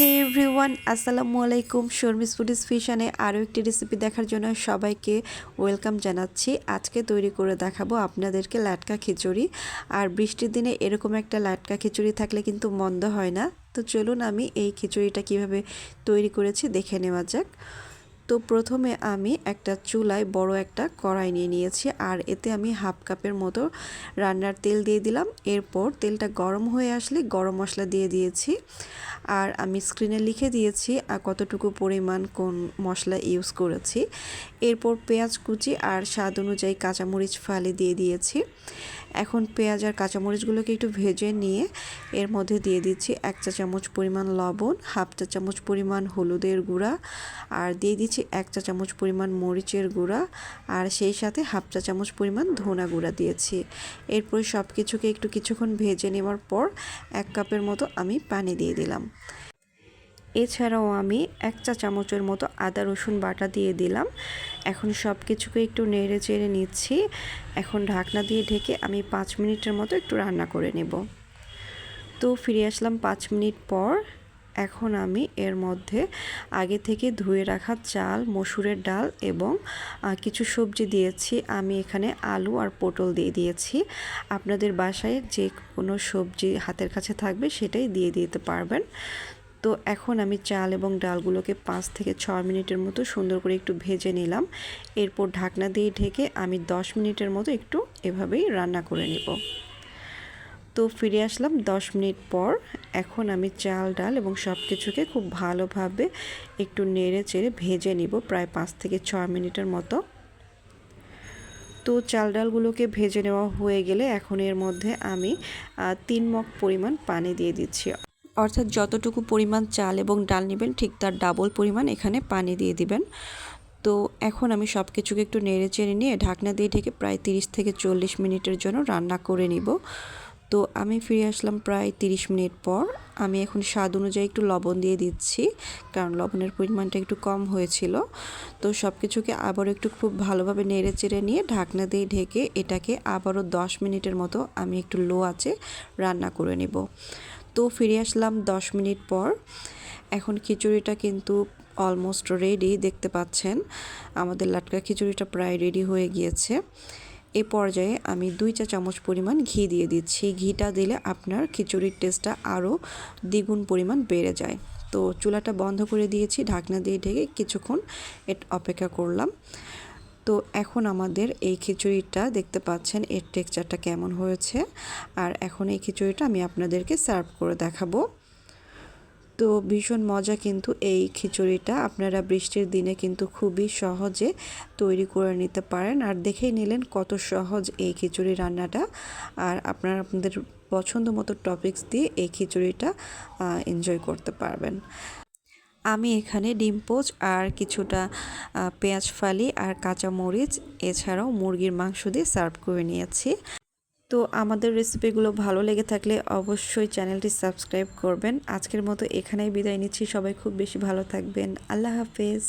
হে everyone আসসালামু আলাইকুম Sharmi's foodies ফিশানে আরও একটি রেসিপি দেখার জন্য সবাইকে ওয়েলকাম জানাচ্ছি। আজকে তৈরি করে দেখাবো আপনাদেরকে লাটকা খিচুড়ি। আর বৃষ্টির দিনে এরকম একটা লাটকা খিচুড়ি থাকলে কিন্তু মন্দ হয় না। তো চলুন আমি এই খিচুড়িটা কীভাবে তৈরি করেছি দেখে নেওয়া যাক। তো প্রথমে আমি একটা চুলায় বড় একটা কড়াই নিয়ে নিয়েছি, আর এতে আমি হাফ কাপের মতো রান্নার তেল দিয়ে দিলাম। এরপর তেলটা গরম হয়ে আসলে গরম মশলা দিয়ে দিয়েছি, আর আমি স্ক্রিনে লিখে দিয়েছি আর কতটুকু পরিমাণ কোন মশলা ইউজ করেছি। এরপর পেঁয়াজ কুচি আর স্বাদ অনুযায়ী কাঁচামরিচ ফালি দিয়ে দিয়েছি। এখন পেঁয়াজ আর কাঁচামরিচগুলোকে একটু ভেজে নিয়ে এর মধ্যে দিয়ে দিচ্ছি এক চা চামচ পরিমাণ লবণ, হাফ চা চামচ পরিমাণ হলুদের গুঁড়া আর দিয়ে দিচ্ছি এক চা চামচ পরিমাণ মরিচের গুঁড়া আর সেই সাথে হাফ চা চামচ পরিমাণ ধনা গুঁড়া দিয়েছি। এরপর সব কিছুকে একটু কিছুক্ষণ ভেজে নেওয়ার পর এক কাপের মতো আমি পানি দিয়ে দিলাম। এছাড়াও আমি এক চা চামচের মতো আদা, রসুন বাটা দিয়ে দিলাম। এখন সব কিছুকে একটু নেড়ে চেড়ে নিচ্ছি। এখন ঢাকনা দিয়ে ঢেকে আমি পাঁচ মিনিটের মতো একটু রান্না করে নেব। তো ফিরে আসলাম পাঁচ মিনিট পর। এখন আমি এর মধ্যে আগে থেকে ধুয়ে রাখা চাল, মসুরের ডাল এবং কিছু সবজি দিয়েছি। আমি এখানে আলু আর পটল দিয়ে দিয়েছি। আপনাদের বাসায় যে কোনো সবজি হাতের কাছে থাকবে সেটাই দিয়ে দিতে পারবেন। তো এখন আমি চাল এবং ডালগুলোকে পাঁচ থেকে ছ মিনিটের মতো সুন্দর করে একটু ভেজে নিলাম। এরপর ঢাকনা দিয়ে ঢেকে আমি দশ মিনিটের মতো একটু এভাবেই রান্না করে নিব। তো ফিরে আসলাম দশ মিনিট পর। এখন আমি চাল, ডাল এবং সব কিছুকে খুব ভালোভাবে একটু নেড়ে চেড়ে ভেজে নিব প্রায় পাঁচ থেকে ছয় মিনিটের মতো। তো চাল, ডালগুলোকে ভেজে নেওয়া হয়ে গেলে এখন এর মধ্যে আমি তিন মগ পরিমাণ পানি দিয়ে দিচ্ছি। অর্থাৎ যতটুকু পরিমাণ চাল এবং ডাল নেবেন, ঠিক তার ডাবল পরিমাণ এখানে পানি দিয়ে দিবেন। তো এখন আমি সব কিছুকে একটু নেড়ে চেড়ে নিয়ে ঢাকনা দিয়ে ঢেকে প্রায় 30 থেকে চল্লিশ মিনিটের জন্য রান্না করে নিব। তো আমি ফিরে আসলাম প্রায় 30 মিনিট পর। আমি এখন স্বাদ অনুযায়ী একটু লবণ দিয়ে দিচ্ছি, কারণ লবণের পরিমাণটা একটু কম হয়েছিল। তো সব কিছুকে আবারও একটু খুব ভালোভাবে নেড়ে চেড়ে নিয়ে ঢাকনা দিয়ে ঢেকে এটাকে আবারও 10 মিনিটের মতো আমি একটু লো আছে রান্না করে নেব। তো ফিরে আসলাম 10 মিনিট পর। এখন খিচুড়িটা কিন্তু অলমোস্ট রেডি দেখতে পাচ্ছেন। আমাদের লাটকা খিচুড়িটা প্রায় রেডি হয়ে গিয়েছে। এ পর্যায়ে আমি দুই চা চামচ পরিমাণ ঘি দিয়ে দিচ্ছি। ঘিটা দিলে আপনার খিচুড়ির টেস্টটা আরও দ্বিগুণ পরিমাণ বেড়ে যায়। তো চুলাটা বন্ধ করে দিয়েছি, ঢাকনা দিয়ে ঢেকে কিছুক্ষণ এট অপেক্ষা করলাম। তো এখন আমাদের এই খিচুড়িটা দেখতে পাচ্ছেন, এর টেক্সচারটা কেমন হয়েছে। আর এখন এই খিচুড়িটা আমি আপনাদেরকে সার্ভ করে দেখাবো। তো ভীষণ মজা কিন্তু এই খিচুড়িটা। আপনারা বৃষ্টির দিনে কিন্তু খুবই সহজে তৈরি করে নিতে পারেন। আর দেখেই নিলেন কত সহজ এই খিচুড়ি রান্নাটা। আর আপনারা আপনাদের পছন্দ মতো টপিক্স দিয়ে এই খিচুড়িটা এনজয় করতে পারবেন। আমি এখানে ডিম পোচ আর কিছুটা পেঁয়াজ ফালি আর কাঁচা মরিচ, এছাড়াও মুরগির মাংস দিয়ে সার্ভ করে নিয়েছি। তো আমাদের রেসিপিগুলো ভালো লেগে থাকলে অবশ্যই চ্যানেলটি সাবস্ক্রাইব করবেন। আজকের মতো এখানেই বিদায় নিচ্ছি। সবাই খুব বেশি ভালো থাকবেন। আল্লাহ হাফেজ।